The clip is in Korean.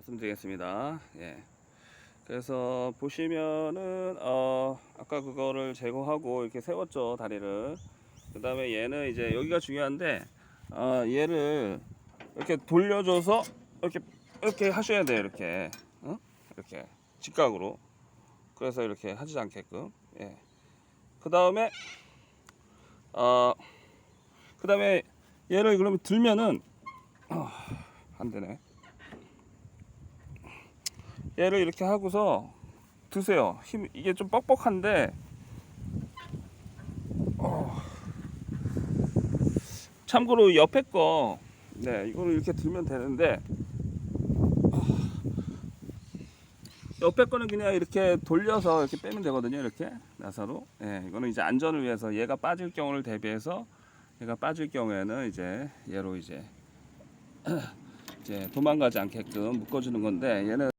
말씀드리겠습니다. 예. 그래서 보시면은 어 아까 그거를 제거하고 이렇게 세웠죠 다리를. 그 다음에 얘는 이제 여기가 중요한데 어 얘를 이렇게 돌려줘서 이렇게 이렇게 하셔야 돼요 이렇게 어? 이렇게 직각으로. 그래서 이렇게 하지 않게끔. 예. 그 다음에 어 그 다음에 얘를 그러면 들면은 어, 안 되네. 얘를 이렇게 하고서 드세요. 힘 이게 좀 뻑뻑한데 어, 참고로 옆에 거 네, 이거를 이렇게 들면 되는데 어, 옆에 거는 그냥 이렇게 돌려서 이렇게 빼면 되거든요. 이렇게 나사로. 예, 이거는 이제 안전을 위해서 얘가 빠질 경우를 대비해서 얘가 빠질 경우에는 이제 얘로 이제 이제 도망가지 않게끔 묶어주는 건데 얘는